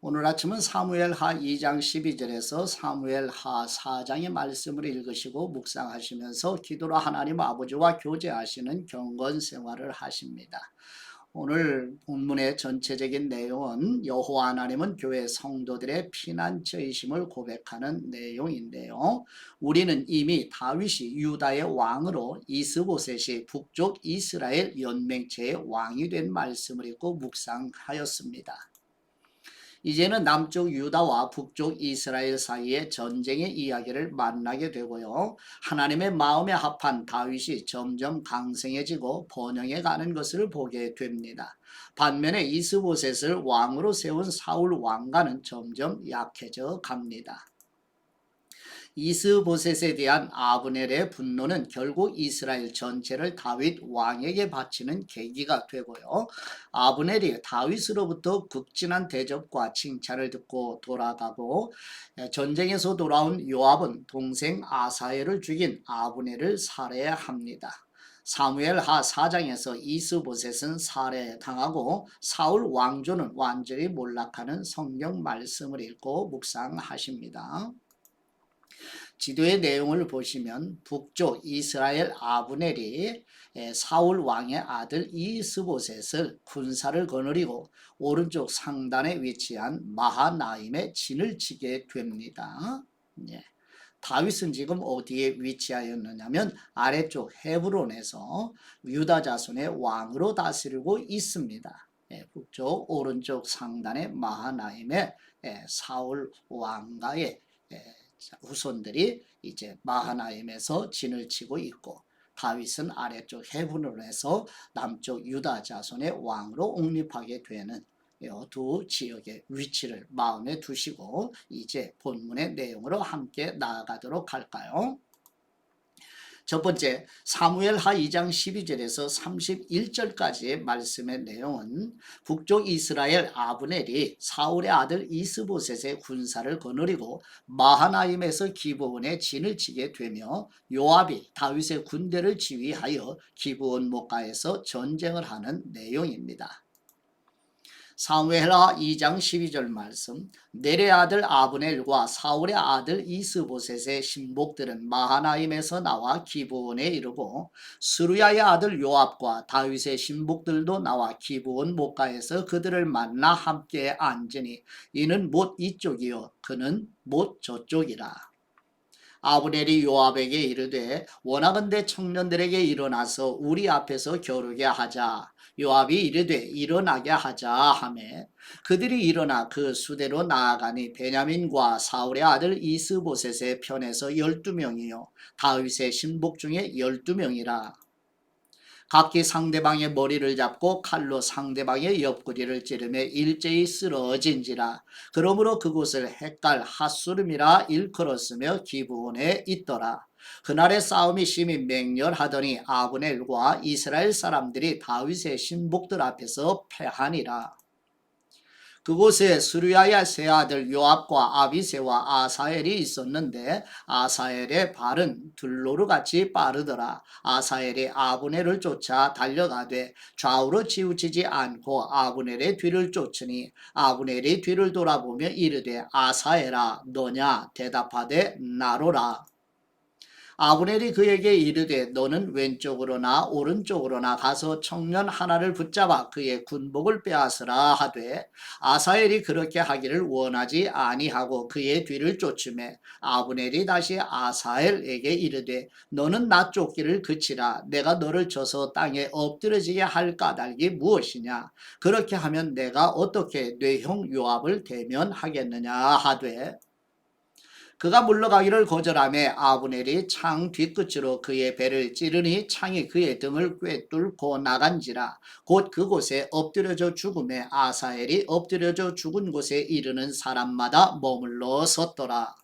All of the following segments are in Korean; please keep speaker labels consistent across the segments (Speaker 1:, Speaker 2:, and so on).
Speaker 1: 오늘 아침은 사무엘 하 2장 12절에서 사무엘 하 4장의 말씀을 읽으시고 묵상하시면서 기도로 하나님 아버지와 교제하시는 경건 생활을 하십니다. 오늘 본문의 전체적인 내용은 여호와 하나님은 교회 성도들의 피난처이심을 고백하는 내용인데요. 우리는 이미 다윗이 유다의 왕으로 이스보셋이 북쪽 이스라엘 연맹체의 왕이 된 말씀을 읽고 묵상하였습니다. 이제는 남쪽 유다와 북쪽 이스라엘 사이의 전쟁의 이야기를 만나게 되고요. 하나님의 마음에 합한 다윗이 점점 강성해지고 번영해 가는 것을 보게 됩니다. 반면에 이스보셋을 왕으로 세운 사울 왕가는 점점 약해져 갑니다. 이스보셋에 대한 아브넬의 분노는 결국 이스라엘 전체를 다윗 왕에게 바치는 계기가 되고요. 아브넬이 다윗으로부터 극진한 대접과 칭찬을 듣고 돌아가고 전쟁에서 돌아온 요압은 동생 아사엘을 죽인 아브넬을 살해합니다. 사무엘 하 4장에서 이스보셋은 살해당하고 사울 왕조는 완전히 몰락하는 성경 말씀을 읽고 묵상하십니다. 지도의 내용을 보시면 북쪽 이스라엘 아브넬이 사울 왕의 아들 이스보셋을 군사를 거느리고 오른쪽 상단에 위치한 마하나임의 진을 치게 됩니다. 예. 다윗은 지금 어디에 위치하였느냐면 아래쪽 헤브론에서 유다 자손의 왕으로 다스리고 있습니다. 예, 북쪽 오른쪽 상단의 마하나임의 예, 사울 왕가의 예, 후손들이 이제 마하나임에서 진을 치고 있고 다윗은 아래쪽 헤브론에서 남쪽 유다 자손의 왕으로 옹립하게 되는 이두 지역의 위치를 마음에 두시고 이제 본문의 내용으로 함께 나아가도록 할까요? 첫 번째 사무엘하 2장 12절에서 31절까지의 말씀의 내용은 북쪽 이스라엘 아브넬이 사울의 아들 이스보셋의 군사를 거느리고 마하나임에서 기브온에 진을 치게 되며 요압이 다윗의 군대를 지휘하여 기브온 목가에서 전쟁을 하는 내용입니다. 사무엘하 2장 12절 말씀. 내레 아들 아브넬과 사울의 아들 이스보셋의 신복들은 마하나임에서 나와 기브온에 이르고 수르야의 아들 요압과 다윗의 신복들도 나와 기브온 목가에서 그들을 만나 함께 앉으니 이는 못 이쪽이요. 그는 못 저쪽이라. 아브넬이 요압에게 이르되 원하건대 청년들에게 일어나서 우리 앞에서 겨루게 하자 요압이 이르되 일어나게 하자 하매. 그들이 일어나 그 수대로 나아가니 베냐민과 사울의 아들 이스보셋의 편에서 열두 명이요. 다윗의 신복 중에 열두 명이라. 각기 상대방의 머리를 잡고 칼로 상대방의 옆구리를 찌르며 일제히 쓰러진지라. 그러므로 그곳을 헷갈 핫수름이라 일컬었으며 기브온에 있더라 그날의 싸움이 심히 맹렬하더니 아브넬과 이스라엘 사람들이 다윗의 신복들 앞에서 패하니라 그곳에 수르야의 세 아들 요압과 아비세와 아사엘이 있었는데 아사엘의 발은 들로르 같이 빠르더라. 아사엘이 아브넬을 쫓아 달려가되 좌우로 치우치지 않고 아브넬의 뒤를 쫓으니 아브넬이 뒤를 돌아보며 이르되 아사엘아 너냐 대답하되 나로라. 아브넬이 그에게 이르되 너는 왼쪽으로나 오른쪽으로나 가서 청년 하나를 붙잡아 그의 군복을 빼앗으라 하되 아사엘이 그렇게 하기를 원하지 아니하고 그의 뒤를 쫓음에 아브넬이 다시 아사엘에게 이르되 너는 나 쫓기를 그치라. 내가 너를 쳐서 땅에 엎드려지게 할 까닭이 무엇이냐? 그렇게 하면 내가 어떻게 뇌형 요압을 대면하겠느냐? 하되 그가 물러가기를 거절하며 아브넬이 창 뒤끝으로 그의 배를 찌르니 창이 그의 등을 꿰뚫고 나간지라 곧 그곳에 엎드려져 죽음에 아사엘이 엎드려져 죽은 곳에 이르는 사람마다 머물러 섰더라.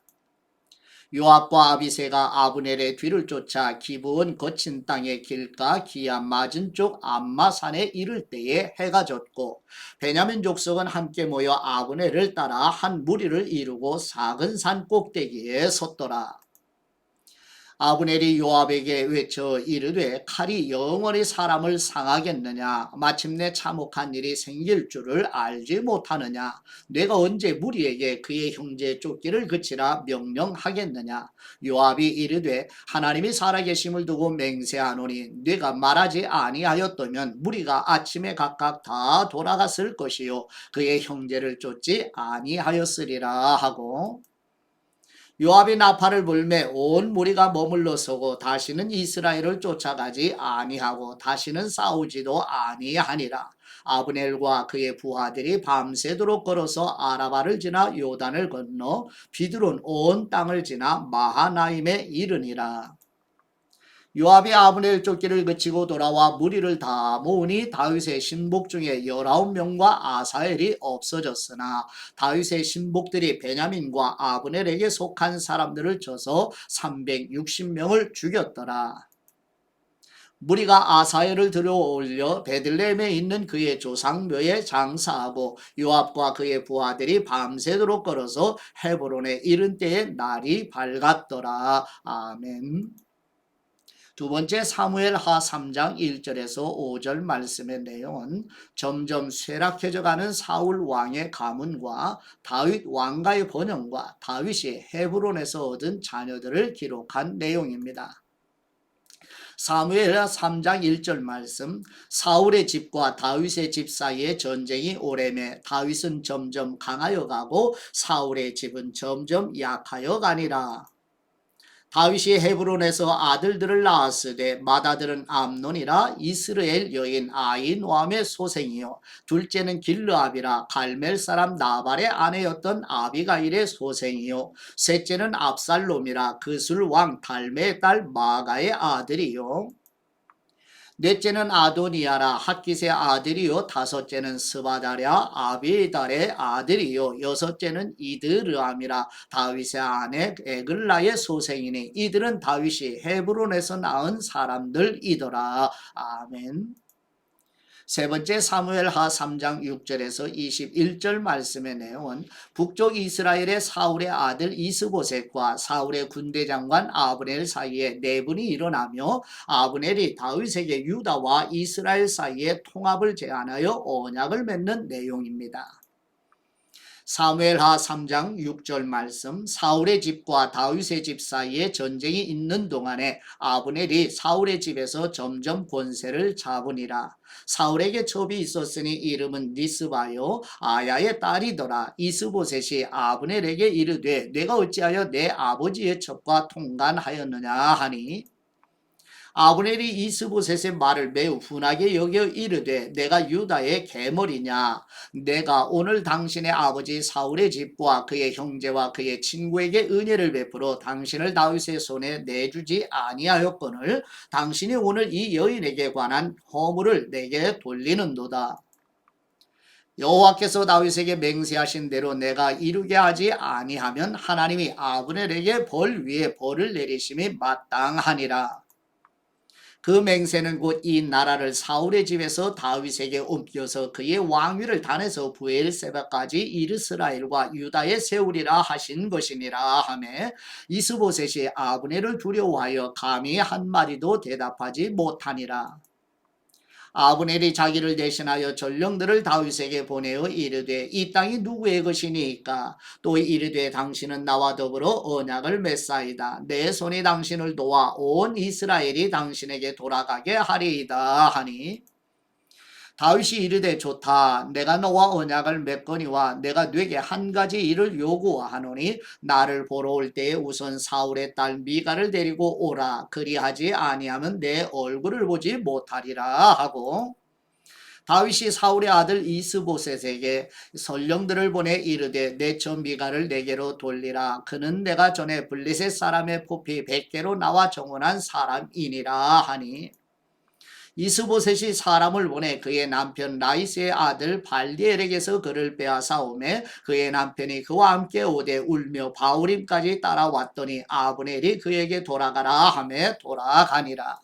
Speaker 1: 요압과 아비세가 아브넬의 뒤를 쫓아 기브온 거친 땅의 길가 기아 맞은 쪽 암마산에 이를 때에 해가 졌고 베냐민 족속은 함께 모여 아브넬을 따라 한 무리를 이루고 작은 산 꼭대기에 섰더라. 아브넬이 요압에게 외쳐 이르되 칼이 영원히 사람을 상하겠느냐? 마침내 참혹한 일이 생길 줄을 알지 못하느냐? 내가 언제 무리에게 그의 형제 쫓기를 그치라 명령하겠느냐? 요압이 이르되 하나님이 살아계심을 두고 맹세하노니 내가 말하지 아니하였다면 무리가 아침에 각각 다 돌아갔을 것이요. 그의 형제를 쫓지 아니하였으리라. 하고 요압이 나팔을 불매 온 무리가 머물러 서고 다시는 이스라엘을 쫓아가지 아니하고 다시는 싸우지도 아니하니라. 아브넬과 그의 부하들이 밤새도록 걸어서 아라바를 지나 요단을 건너 비드론 온 땅을 지나 마하나임에 이르니라. 요압이 아브넬 쫓기를 그치고 돌아와 무리를 다 모으니 다윗의 신복 중에 열아홉 명과 아사엘이 없어졌으나 다윗의 신복들이 베냐민과 아브넬에게 속한 사람들을 쳐서 360명을 죽였더라. 무리가 아사엘을 들어올려 베들레헴에 있는 그의 조상묘에 장사하고 요압과 그의 부하들이 밤새도록 걸어서 헤브론에 이른 때에 날이 밝았더라. 아멘. 두 번째 사무엘 하 3장 1절에서 5절 말씀의 내용은 점점 쇠락해져 가는 사울 왕의 가문과 다윗 왕가의 번영과 다윗이 헤브론에서 얻은 자녀들을 기록한 내용입니다. 사무엘 3장 1절 말씀 사울의 집과 다윗의 집 사이에 전쟁이 오래매 다윗은 점점 강하여 가고 사울의 집은 점점 약하여 가니라. 다윗이 헤브론에서 아들들을 낳았으되 맏아들은 암논이라 이스라엘 여인 아이노암의 소생이요. 둘째는 길르압이라 갈멜 사람 나발의 아내였던 아비가일의 소생이요. 셋째는 압살롬이라 그술 왕 달메의 딸 마가의 아들이요 넷째는 아도니아라 핫깃의 아들이요 다섯째는 스바다랴 아비달의 아들이요 여섯째는 이드르암이라 다윗의 아내 에글라의 소생이니 이들은 다윗이 헤브론에서 낳은 사람들이더라. 아멘 세 번째 사무엘 하 3장 6절에서 21절 말씀의 내용은 북쪽 이스라엘의 사울의 아들 이스보셋과 사울의 군대 장관 아브넬 사이에 내분이 일어나며 아브넬이 다윗에게 유다와 이스라엘 사이에 통합을 제안하여 언약을 맺는 내용입니다. 사무엘하 3장 6절 말씀 사울의 집과 다윗의 집 사이에 전쟁이 있는 동안에 아브넬이 사울의 집에서 점점 권세를 잡으니라. 사울에게 첩이 있었으니 이름은 니스바요 아야의 딸이더라. 이스보셋이 아브넬에게 이르되 내가 어찌하여 내 아버지의 첩과 통간하였느냐 하니 아브넬이 이스보셋의 말을 매우 분하게 여겨 이르되 내가 유다의 계머리냐 내가 오늘 당신의 아버지 사울의 집과 그의 형제와 그의 친구에게 은혜를 베풀어 당신을 다윗의 손에 내주지 아니하였거늘 당신이 오늘 이 여인에게 관한 허물을 내게 돌리는도다 여호와께서 다윗에게 맹세하신 대로 내가 이루게 하지 아니하면 하나님이 아브넬에게 벌 위에 벌을 내리심이 마땅하니라. 그 맹세는 곧 이 나라를 사울의 집에서 다윗에게 옮겨서 그의 왕위를 단에서 부엘세바까지 이르스라엘과 유다에 세우리라 하신 것이니라 하매 이스보셋이 아브넬을 두려워하여 감히 한 마디도 대답하지 못하니라. 아브넬이 자기를 대신하여 전령들을 다윗에게 보내어 이르되 이 땅이 누구의 것이니까? 또 이르되 당신은 나와 더불어 언약을 맺사이다. 내 손이 당신을 도와 온 이스라엘이 당신에게 돌아가게 하리이다. 하니 다윗이 이르되 좋다. 내가 너와 언약을 맺거니와 내가 네게 한 가지 일을 요구하노니 나를 보러 올 때에 우선 사울의 딸 미가를 데리고 오라. 그리하지 아니하면 내 얼굴을 보지 못하리라 하고 다윗이 사울의 아들 이스보셋에게 설령들을 보내 이르되 내처 미가를 내게로 돌리라. 그는 내가 전에 블리셋 사람의 포피 백개로 나와 정원한 사람이니라 하니 이스보셋이 사람을 보내 그의 남편 라이스의 아들 발디엘에게서 그를 빼앗아오매 그의 남편이 그와 함께 오되 울며 바울임까지 따라왔더니 아브넬이 그에게 돌아가라 하며 돌아가니라.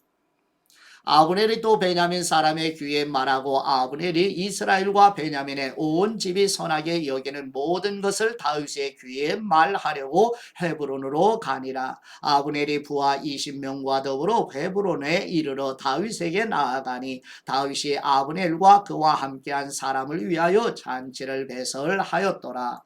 Speaker 1: 아브넬이 또 베냐민 사람의 귀에 말하고 아브넬이 이스라엘과 베냐민의 온 집이 선하게 여기는 모든 것을 다윗의 귀에 말하려고 헤브론으로 가니라. 아브넬이 부하 20명과 더불어 헤브론에 이르러 다윗에게 나아가니 다윗이 아브넬과 그와 함께한 사람을 위하여 잔치를 배설하였더라.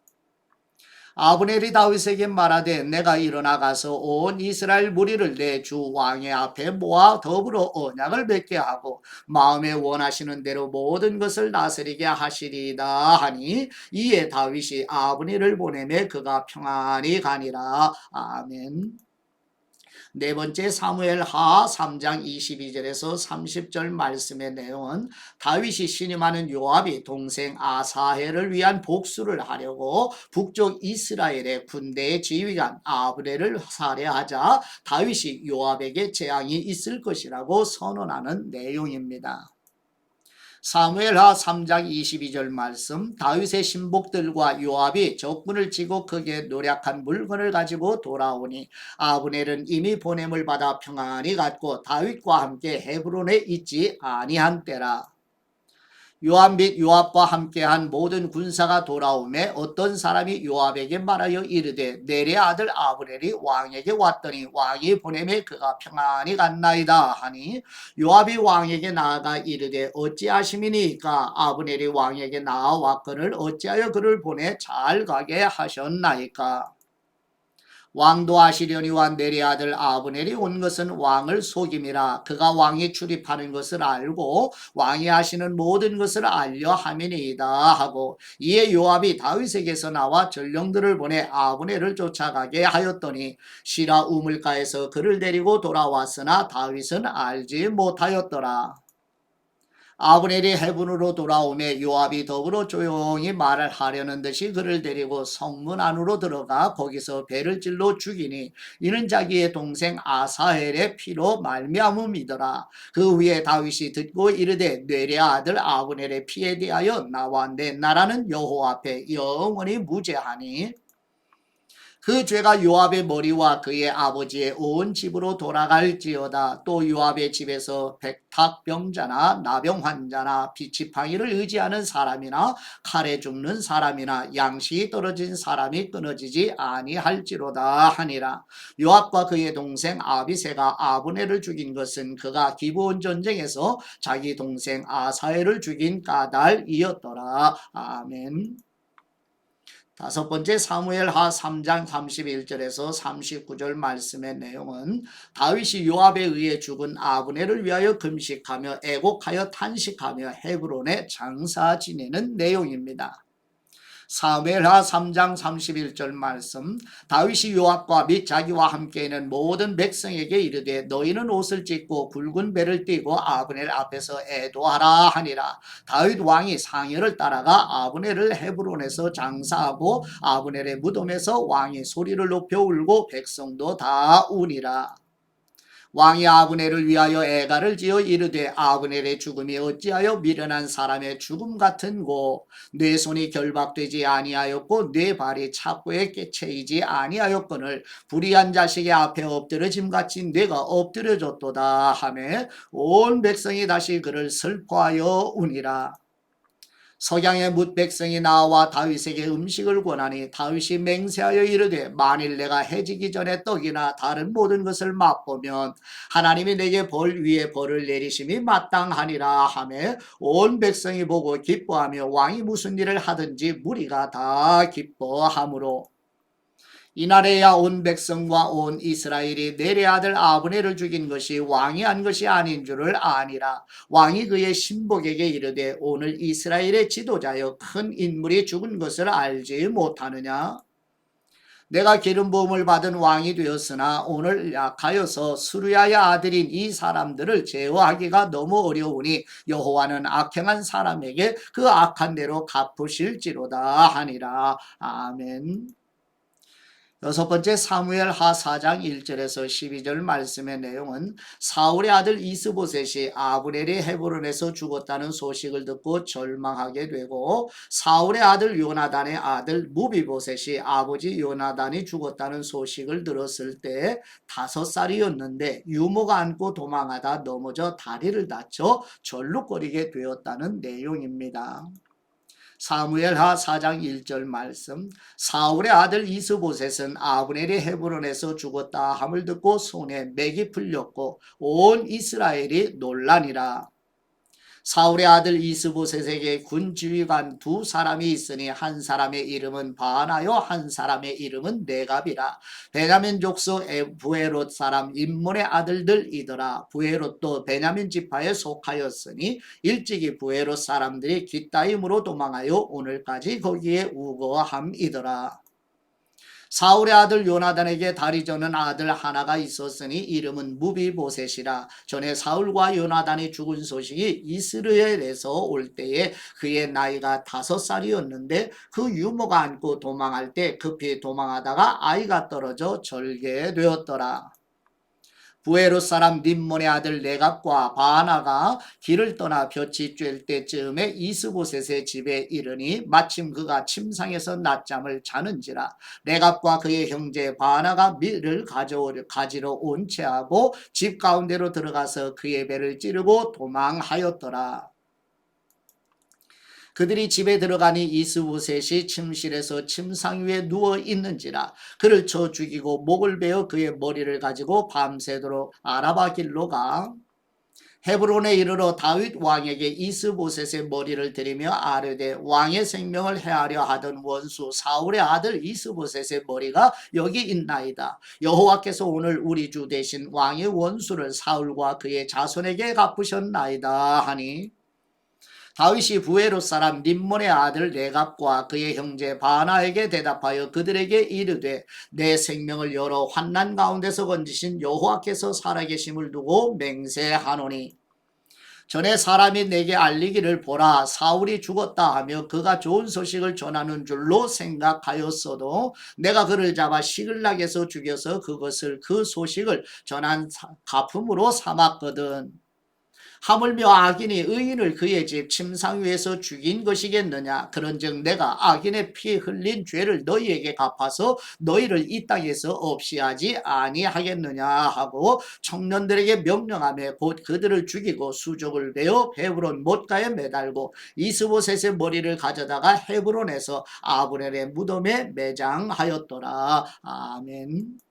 Speaker 1: 아브넬이 다윗에게 말하되 내가 일어나 가서 온 이스라엘 무리를 내 주 왕의 앞에 모아 더불어 언약을 맺게 하고 마음에 원하시는 대로 모든 것을 다스리게 하시리이다 하니 이에 다윗이 아브넬을 보내매 그가 평안히 가니라 아멘. 네 번째 사무엘 하 3장 22절에서 30절 말씀의 내용은 다윗이 신임하는 요압이 동생 아사헬을 위한 복수를 하려고 북쪽 이스라엘의 군대의 지휘관 아브넬을 살해하자 다윗이 요압에게 재앙이 있을 것이라고 선언하는 내용입니다. 사무엘하 3장 22절 말씀. 다윗의 신복들과 요압이 적군을 치고 크게 노력한 물건을 가지고 돌아오니 아브넬은 이미 보냄을 받아 평안히 갔고 다윗과 함께 헤브론에 있지 아니한 때라 요압 및 요압과 함께한 모든 군사가 돌아오매 어떤 사람이 요압에게 말하여 이르되 내래 아들 아브넬이 왕에게 왔더니 왕이 보내매 그가 평안히 갔나이다 하니 요압이 왕에게 나아가 이르되 어찌하심이니까? 아브넬이 왕에게 나아왔거늘 어찌하여 그를 보내 잘 가게 하셨나이까 왕도 아시려니와 내리 아들 아브넬이 온 것은 왕을 속임이라 그가 왕이 출입하는 것을 알고 왕이 하시는 모든 것을 알려 함이니이다 하고 이에 요압이 다윗에게서 나와 전령들을 보내 아브넬을 쫓아가게 하였더니 시라 우물가에서 그를 데리고 돌아왔으나 다윗은 알지 못하였더라. 아브넬이 헤분으로 돌아오매 요압이 더불어 조용히 말을 하려는 듯이 그를 데리고 성문 안으로 들어가 거기서 배를 찔러 죽이니 이는 자기의 동생 아사헬의 피로 말미암음이더라. 그 후에 다윗이 듣고 이르되 뇌의 아들 아브넬의 피에 대하여 나와 내 나라는 여호와 앞에 영원히 무죄하니 그 죄가 요압의 머리와 그의 아버지의 온 집으로 돌아갈지어다. 또 요압의 집에서 백탁병자나 나병 환자나 비치팡이를 의지하는 사람이나 칼에 죽는 사람이나 양식이 떨어진 사람이 끊어지지 아니할지로다 하니라. 요압과 그의 동생 아비세가 아브네를 죽인 것은 그가 기브온 전쟁에서 자기 동생 아사엘을 죽인 까닭이었더라. 아멘. 다섯 번째 사무엘 하 3장 31절에서 39절 말씀의 내용은 다윗이 요압에 의해 죽은 아브넬을 위하여 금식하며 애곡하여 탄식하며 헤브론에 장사 지내는 내용입니다. 사무엘하 3장 31절 말씀 다윗이 요압과 및 자기와 함께 있는 모든 백성에게 이르되 너희는 옷을 찢고 굵은 배를 띠고 아브넬 앞에서 애도하라 하니라. 다윗 왕이 상여를 따라가 아브넬을 헤브론에서 장사하고 아브넬의 무덤에서 왕이 소리를 높여 울고 백성도 다 우니라 왕이 아브넬을 위하여 애가를 지어 이르되 아브넬의 죽음이 어찌하여 미련한 사람의 죽음 같은고? 내 손이 결박되지 아니하였고 내 발이 착고에 깨채이지 아니하였거늘 불의한 자식의 앞에 엎드려짐 같이 내가 엎드려졌도다 하매 온 백성이 다시 그를 슬퍼하여 우니라 석양의 뭇 백성이 나와 다윗에게 음식을 권하니 다윗이 맹세하여 이르되 만일 내가 해지기 전에 떡이나 다른 모든 것을 맛보면 하나님이 내게 벌 위에 벌을 내리심이 마땅하니라 하매 온 백성이 보고 기뻐하며 왕이 무슨 일을 하든지 무리가 다 기뻐하므로 이날에야 온 백성과 온 이스라엘이 내레 아들 아브넬을 죽인 것이 왕이 한 것이 아닌 줄을 아니라 왕이 그의 신복에게 이르되 오늘 이스라엘의 지도자여 큰 인물이 죽은 것을 알지 못하느냐 내가 기름 부음을 받은 왕이 되었으나 오늘 약하여서 수르야의 아들인 이 사람들을 제어하기가 너무 어려우니 여호와는 악행한 사람에게 그 악한 대로 갚으실지로다 하니라 아멘. 여섯 번째 사무엘 하 4장 1절에서 12절 말씀의 내용은 사울의 아들 이스보셋이 아브넬이 헤브론에서 죽었다는 소식을 듣고 절망하게 되고 사울의 아들 요나단의 아들 무비보셋이 아버지 요나단이 죽었다는 소식을 들었을 때 다섯 살이었는데 유모가 안고 도망하다 넘어져 다리를 다쳐 절룩거리게 되었다는 내용입니다. 사무엘하 4장 1절 말씀. 사울의 아들 이스보셋은 아브넬이 헤브론에서 죽었다 함을 듣고 손에 맥이 풀렸고 온 이스라엘이 논란이라 사울의 아들 이스보셋에게 군 지휘관 두 사람이 있으니 한 사람의 이름은 바나요? 한 사람의 이름은 네갑이라. 베냐민 족속 부에롯 사람 임몬의 아들들이더라. 부에롯도 베냐민 지파에 속하였으니 일찍이 부에롯 사람들이 기따임으로 도망하여 오늘까지 거기에 우거함이더라 사울의 아들 요나단에게 다리 저는 아들 하나가 있었으니 이름은 무비보셋이라 전에 사울과 요나단이 죽은 소식이 이스라엘에서 올 때에 그의 나이가 다섯 살이었는데 그 유모가 안고 도망할 때 급히 도망하다가 아이가 떨어져 절개되었더라. 부에로 사람 림몬의 아들 네갑과 바나가 길을 떠나 볕이 쬐을 때쯤에 이스보셋의 집에 이르니 마침 그가 침상에서 낮잠을 자는지라 네갑과 그의 형제 바나가 밀을 가져 가지러 온 채하고 집 가운데로 들어가서 그의 배를 찌르고 도망하였더라. 그들이 집에 들어가니 이스보셋이 침실에서 침상 위에 누워 있는지라 그를 쳐 죽이고 목을 베어 그의 머리를 가지고 밤새도록 아라바 길로 가 헤브론에 이르러 다윗 왕에게 이스보셋의 머리를 들이며 아뢰되 왕의 생명을 해하려 하던 원수 사울의 아들 이스보셋의 머리가 여기 있나이다. 여호와께서 오늘 우리 주 대신 왕의 원수를 사울과 그의 자손에게 갚으셨나이다 하니 다윗이 부에로 사람 림몬의 아들 레갑과 그의 형제 바나에게 대답하여 그들에게 이르되 내 생명을 여러 환난 가운데서 건지신 여호와께서 살아계심을 두고 맹세하노니. 전에 사람이 내게 알리기를 보라 사울이 죽었다 하며 그가 좋은 소식을 전하는 줄로 생각하였어도 내가 그를 잡아 시글락에서 죽여서 그것을 그 소식을 전한 가품으로 삼았거든 하물며 악인이 의인을 그의 집 침상 위에서 죽인 것이겠느냐? 그런즉 내가 악인의 피 흘린 죄를 너희에게 갚아서 너희를 이 땅에서 없이 하지 아니하겠느냐? 하고 청년들에게 명령하며 곧 그들을 죽이고 수족을 베어 헤브론 못가에 매달고 이스보셋의 머리를 가져다가 헤브론에서 아브넬의 무덤에 매장하였더라. 아멘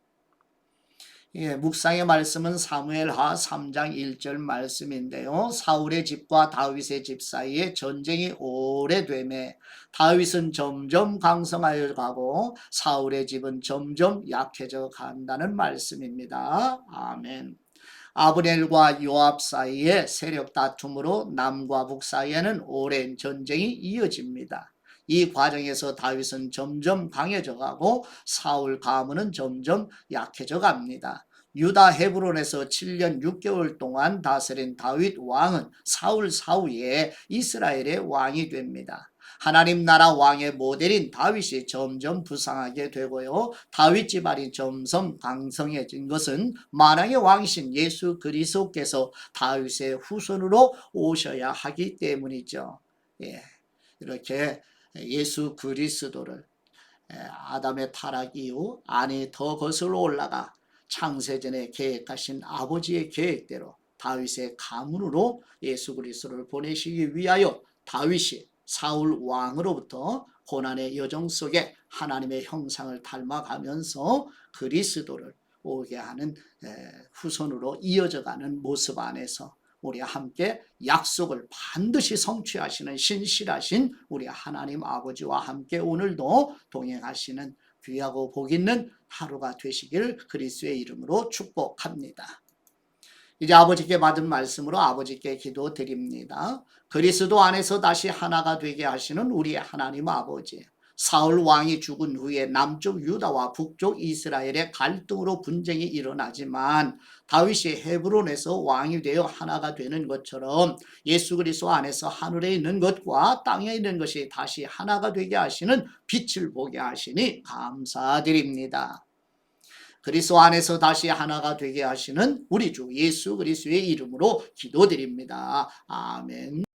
Speaker 1: 예, 묵상의 말씀은 사무엘하 3장 1절 말씀인데요. 사울의 집과 다윗의 집 사이에 전쟁이 오래되매 다윗은 점점 강성하여 가고 사울의 집은 점점 약해져 간다는 말씀입니다. 아멘. 아브넬과 요압 사이의 세력 다툼으로 남과 북 사이에는 오랜 전쟁이 이어집니다. 이 과정에서 다윗은 점점 강해져 가고 사울 가문은 점점 약해져 갑니다. 유다 헤브론에서 7년 6개월 동안 다스린 다윗 왕은 사울 사후에 이스라엘의 왕이 됩니다. 하나님 나라 왕의 모델인 다윗이 점점 부상하게 되고요. 다윗 집안이 점점 강성해진 것은 만왕의 왕이신 예수 그리스도께서 다윗의 후손으로 오셔야 하기 때문이죠. 예. 이렇게 예수 그리스도를 아담의 타락 이후 안에 더 거슬러 올라가 창세전에 계획하신 아버지의 계획대로 다윗의 가문으로 예수 그리스도를 보내시기 위하여 다윗이 사울 왕으로부터 고난의 여정 속에 하나님의 형상을 닮아가면서 그리스도를 오게 하는 후손으로 이어져가는 모습 안에서 우리 함께 약속을 반드시 성취하시는 신실하신 우리 하나님 아버지와 함께 오늘도 동행하시는 귀하고 복 있는 하루가 되시길 그리스도의 이름으로 축복합니다. 이제 아버지께 받은 말씀으로 아버지께 기도드립니다. 그리스도 안에서 다시 하나가 되게 하시는 우리 하나님 아버지. 사울 왕이 죽은 후에 남쪽 유다와 북쪽 이스라엘의 갈등으로 분쟁이 일어나지만 다윗이 헤브론에서 왕이 되어 하나가 되는 것처럼 예수 그리스도 안에서 하늘에 있는 것과 땅에 있는 것이 다시 하나가 되게 하시는 빛을 보게 하시니 감사드립니다. 그리스도 안에서 다시 하나가 되게 하시는 우리 주 예수 그리스도의 이름으로 기도드립니다. 아멘.